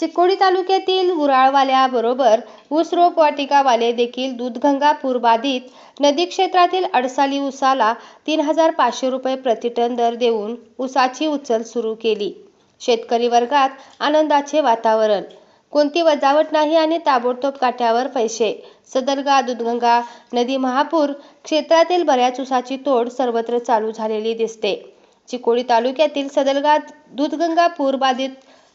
चिकोडी तालुक्यातील गुराळवाल्याबरोबर ऊस रोपवाटिकावाले देखील दूधगंगापूर बाधित. नदी क्षेत्रातील अडसाली ऊसाला तीन हजार पाचशे रुपये प्रतिटन दर देऊन ऊसाची उचल सुरू केली. शेतकरी वर्गात आनंदाचे वातावरण. कोणती वजावट नाही आणि ताबडतोब काट्यावर पैसे. सदरगा दुधगंगा नदी महापूर क्षेत्रातील बऱ्याच उसाची तोड सर्वत्र चालू झालेली दिसते. चिकोडी तालुक्यातील सदरगा दूधगंगा बाधित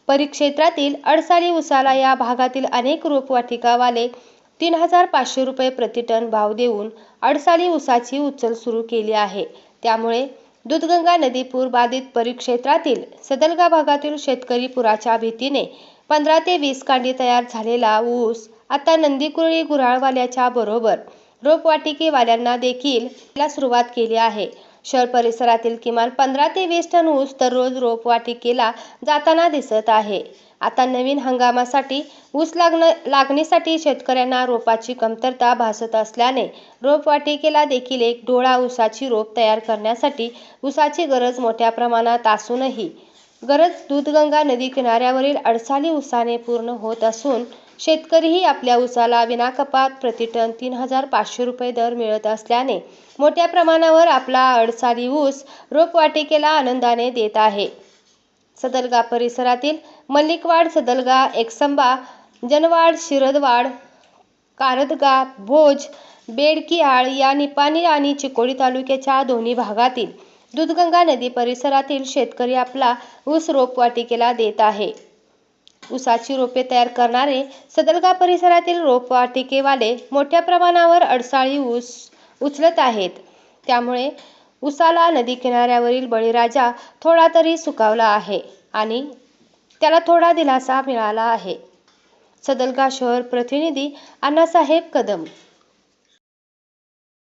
परिक्षेत्रातील अडसाली उसाला या भागातील अनेक रोपवाटिकावाले तीन हजार पाचशे रुपये प्रतिटन भाव देऊन अडसाली ऊसाची उचल सुरू केली आहे. त्यामुळे दूधगंगा नदी पूर बाधित परिक्षेत्रातील सदलगा भागातील शेतकरी पुराच्या भीतीने पंधरा ते वीस कांडी तयार झालेला ऊस आता नंदीकुरळी गुऱ्हाळवाल्याच्या बरोबर रोपवाटिकेवाल्यांना देखील सुरुवात केली आहे. शहर परिसरातील किमान पंधरा ते वीस टन ऊस दररोज रोपवाटिकेला जाताना दिसत आहे. आता नवीन हंगामासाठी ऊस लागण लागणीसाठी शेतकऱ्यांना रोपाची कमतरता भासत असल्याने रोपवाटिकेला देखील एक डोळा ऊसाची रोप तयार करण्यासाठी ऊसाची गरज मोठ्या प्रमाणात असूनही गरज दूधगंगा नदी किनाऱ्यावरील अडसाली उसाने पूर्ण होत असून शेतकरीही आपल्या ऊसाला विनाकपात प्रतिटन तीन हजार पाचशे रुपये दर मिळत असल्याने मोठ्या प्रमाणावर आपला अडसाली ऊस रोपवाटिकेला आनंदाने देत आहे. सदलगा परिसरातील मल्लिकवाड सदलगा एकसंबा जनवाड शिरदवाड कारदगा भोज बेडकियाळ या निपाणी आणि चिकोडी तालुक्याच्या दोन्ही भागातील दूधगंगा नदी परिसरातील शेतकरी आपला ऊस रोपवाटिकेला देत आहे. ऊसाची रोपे तयार करणारे सदलगा परिसरातील रोपवाटिकेवाले मोठ्या प्रमाणावर अडसाळी ऊस उचलत आहेत. त्यामुळे उसाला नदी किनाऱ्यावरील बळीराजा थोडा तरी सुकावला आहे आणि त्याला थोडा दिलासा मिळाला आहे. सदलगा शहर प्रतिनिधी अण्णासाहेब कदम